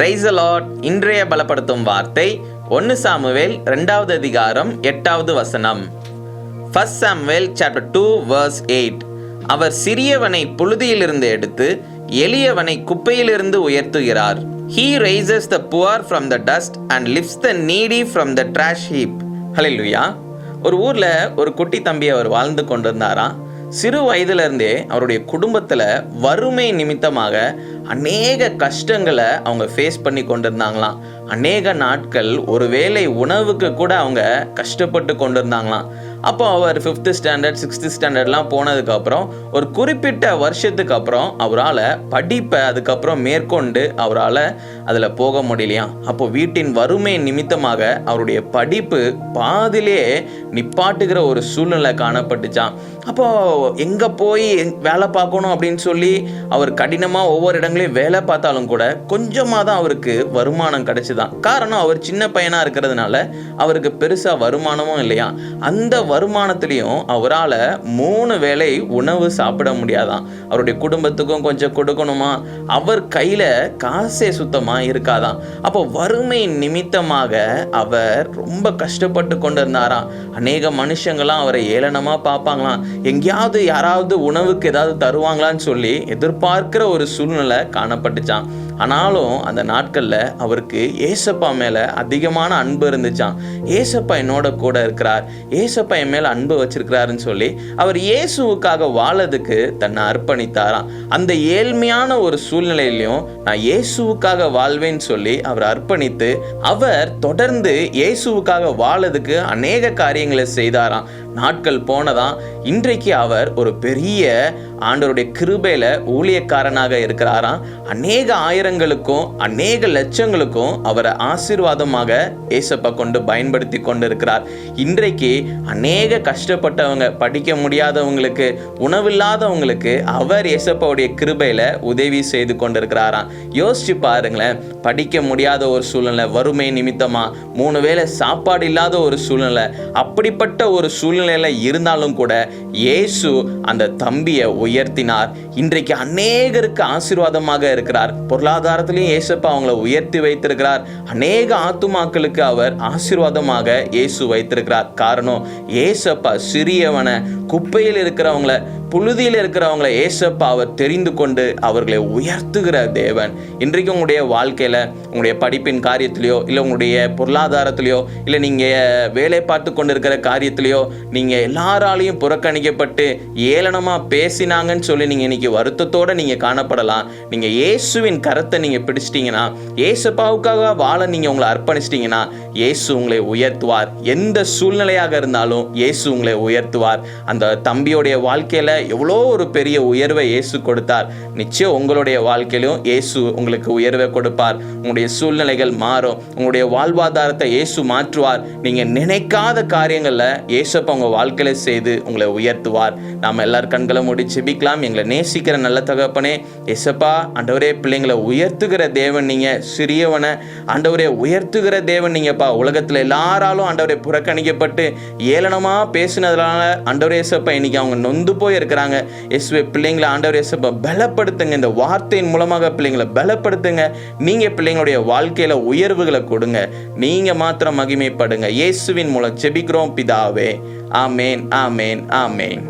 Price allot இன்றைய பலப்படுத்தும் வார்த்தை ஒன்று சாமுவேல் ரெண்டாவது அதிகாரம் எட்டாவது வசனம். First Samuel chapter two verse eight அவர் சிறியவனை புழுதியிலிருந்து எடுத்து எளியவனை குப்பையிலிருந்து உயர்த்துகிறார். He rises the poor from the dust and lifts the needy from the trash heap ஹalleluya ஒரு ஊரில் ஒரு குட்டி தம்பி அவர் வாழ்ந்து கொண்டிருந்தாராம். சிறு வயதுலேருந்தே அவருடைய குடும்பத்தில் வறுமை நிமித்தமாக அநேக கஷ்டங்களை அவங்க ஃபேஸ் பண்ணி கொண்டிருந்தாங்களாம். அநேக நாட்கள் ஒருவேளை உணவுக்கு கூட அவங்க கஷ்டப்பட்டு கொண்டிருந்தாங்களாம். அப்போ அவர் ஃபிஃப்த்து ஸ்டாண்டர்ட் சிக்ஸ்த்து ஸ்டாண்டர்ட்லாம் போனதுக்கப்புறம் ஒரு குறிப்பிட்ட வருஷத்துக்கு அப்புறம் அவரால் படிப்பை அதுக்கப்புறம் மேற்கொண்டு அவரால் அதில் போக முடியலையா? அப்போ வீட்டின் வறுமை நிமித்தமாக அவருடைய படிப்பு பாதிலே நிப்பாட்டுகிற ஒரு சூழ்நிலை காணப்பட்டுச்சான் அப்போ எங்கே போய் எங்- வேலை பார்க்கணும் அப்படின்னு சொல்லி அவர் கடினமாக ஒவ்வொரு இடங்களையும் வேலை பார்த்தாலும் கூட கொஞ்சமாக தான் அவருக்கு வருமானம் கிடைச்சுதான். காரணம் அவர் சின்ன பையனாக இருக்கிறதுனால அவருக்கு பெருசாக வருமானமும் இல்லையா? அந்த வருமானத்துலேயும் அவரால் மூணு வேளை உணவு சாப்பிட முடியாதாம் அவருடைய குடும்பத்துக்கும் கொஞ்சம் கொடுக்கணுமா? அவர் கையில் காசே சுத்தமாக இருக்காதாம் அப்போ வறுமை நிமித்தமாக அவர் ரொம்ப கஷ்டப்பட்டு கொண்டு இருந்தாராம் அநேக மனுஷங்களாம் அவரை ஏளனமாக பார்ப்பாங்களாம். எங்கேயாவது யாராவது உணவுக்கு ஏதாவது தருவாங்களான்னு சொல்லி எதிர்பார்க்கிற ஒரு சூழ்நிலை காணப்பட்டுச்சான் ஆனாலும் அந்த நாட்களில் அவருக்கு ஏசப்பா மேலே அதிகமான அன்பு இருந்துச்சாம். ஏசப்பா என்னோட கூட இருக்கிறார். ஏசப்பா என் மேலே அன்பு வச்சிருக்கிறாருன்னு சொல்லி அவர் இயேசுவுக்காக வாழறதுக்கு தன்னை அர்ப்பணித்தாராம். அந்த ஏழ்மையான ஒரு சூழ்நிலையிலையும் நான் இயேசுவுக்காக வாழ்வேன்னு சொல்லி அவர் அர்ப்பணித்து அவர் தொடர்ந்து இயேசுவுக்காக வாழறதுக்கு அநேக காரியங்களை செய்தாராம். நாட்கள் போனதான் இன்றைக்கு அவர் ஒரு பெரிய ஆண்டவருடைய கிருபையில ஊழியக்காரனாக இருக்கிறாராம். அநேக ஆயிரங்களுக்கும் அநேக லட்சங்களுக்கும் அவரை ஆசீர்வாதமாக ஏசப்பா கொண்டு பயன்படுத்தி கொண்டு இருக்கிறார் இன்றைக்கு அநேக கஷ்டப்பட்டவங்க படிக்க முடியாதவங்களுக்கு உணவில்லாதவங்களுக்கு அவர் ஏசப்பாவுடைய கிருபையில உதவி செய்து கொண்டிருக்கிறாராம். யோசிச்சு பாருங்களேன் படிக்க முடியாத ஒரு சூழ்நிலை வறுமை நிமித்தமா மூணு வேளை சாப்பாடு இல்லாத ஒரு சூழ்நிலை அப்படிப்பட்ட ஒரு சூழ்நிலை சூழ்நிலையில இருந்தாலும் கூட இயேசு அந்த தம்பியை உயர்த்தினார். இன்றைக்கு அநேகருக்கு ஆசீர்வாதமாக இருக்கிறார். பொருளாதாரத்திலையும் ஏசப்பா அவங்கள உயர்த்தி வைத்திருக்கிறார். அநேக ஆத்துமாக்களுக்கு அவர் ஆசீர்வாதமாக இயேசு வைத்திருக்கிறார். காரணம் ஏசப்பா சிறியவனை குப்பையில் இருக்கிறவங்கள புழுதியில் இருக்கிறவங்கள ஏசப்பா அவர் தெரிந்து கொண்டு அவர்களை உயர்த்துகிற தேவன். இன்றைக்கு உங்களுடைய வாழ்க்கையில உங்களுடைய படிப்பின் காரியத்திலையோ இல்லை உங்களுடைய பொருளாதாரத்திலையோ இல்லை நீங்க வேலை பார்த்து கொண்டு இருக்கிற காரியத்திலையோ நீங்க எல்லாராலையும் புறக்கணிக்கப்பட்டு ஏளனமா பேசினாங்கன்னு சொல்லி நீங்க இன்னைக்கு வருத்தத்தோட நீங்க காணப்படலாம். நீங்க இயேசுவின் கரத்தை நீங்க பிடிச்சிட்டீங்கன்னா ஏசப்பாவுக்காக வாழ நீங்க உங்களை அர்ப்பணிச்சிட்டீங்கன்னா இயேசு உங்களை உயர்த்துவார். எந்த சூழ்நிலையாக இருந்தாலும் இயேசு உங்களை உயர்த்துவார். அந்த அந்த தம்பியோடைய வாழ்க்கையில் எவ்வளோ ஒரு பெரிய உயர்வை இயேசு கொடுத்தார். நிச்சயம் உங்களுடைய வாழ்க்கையிலும் இயேசு உங்களுக்கு உயர்வை கொடுப்பார். உங்களுடைய சூழ்நிலைகள் மாறும். உங்களுடைய வாழ்வாதாரத்தை இயேசு மாற்றுவார். நீங்கள் நினைக்காத காரியங்களில் இயேசப்பா உங்கள் வாழ்க்கையில செய்து உங்களை உயர்த்துவார். நாம் எல்லார் கண்களை மூடி செபிக்கலாம் எங்களை நேசிக்கிற நல்ல தகப்பனே இயேசப்பா ஆண்டவரே பிள்ளைங்களை உயர்த்துகிற தேவன் நீங்க சிறியவனை. ஆண்டவரே உயர்த்துகிற தேவன் நீங்கப்பா. உலகத்தில் எல்லாராலும் ஆண்டவரை புறக்கணிக்கப்பட்டு ஏளனமாக பேசினதுனால ஆண்டவரே இயேசப்பா இன்னைக்கு அவங்க நொந்து போய் இருக்கிறாங்க இயேசுவே பிள்ளைங்களை ஆண்டவர் இயேசப்பா பலப்படுத்துங்க. இந்த வார்த்தையின் மூலமாக பிள்ளைங்களை பலப்படுத்துங்க. நீங்க பிள்ளைங்களுடைய வாழ்க்கையில உயர்வுகளை கொடுங்க. நீங்க மாத்திரம் மகிமைப்படுங்க. இயேசுவின் மூலம் செபிக்கிறோம் பிதாவே. ஆமேன் ஆமேன் ஆமேன்.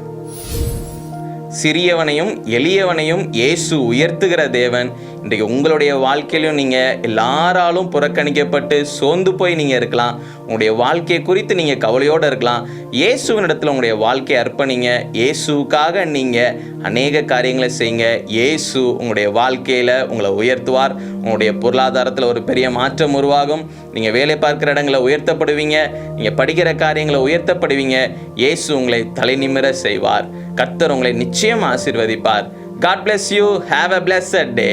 சிறியவனையும் எளியவனையும் இயேசு உயர்த்துகிற தேவன். இன்றைக்கு உங்களுடைய வாழ்க்கையிலும் நீங்கள் எல்லாராலும் புறக்கணிக்கப்பட்டு சோர்ந்து போய் நீங்கள் இருக்கலாம். உங்களுடைய வாழ்க்கையை குறித்து நீங்கள் கவலையோடு இருக்கலாம். இயேசுவினிடத்தில் உங்களுடைய வாழ்க்கையை அர்ப்பணிங்க. இயேசுக்காக நீங்கள் அநேக காரியங்களை செய்யுங்க. இயேசு உங்களுடைய வாழ்க்கையில் உங்களை உயர்த்துவார். உங்களுடைய பொருளாதாரத்தில் ஒரு பெரிய மாற்றம் உருவாகும். நீங்கள் வேலை பார்க்குற இடங்களை உயர்த்தப்படுவீங்க. நீங்கள் படிக்கிற காரியங்களை உயர்த்தப்படுவீங்க. இயேசு உங்களை தலைநிமிர செய்வார். கர்த்தர் உங்களை நிச்சயம் ஆசிர்வதிப்பார். God bless you have a blessed day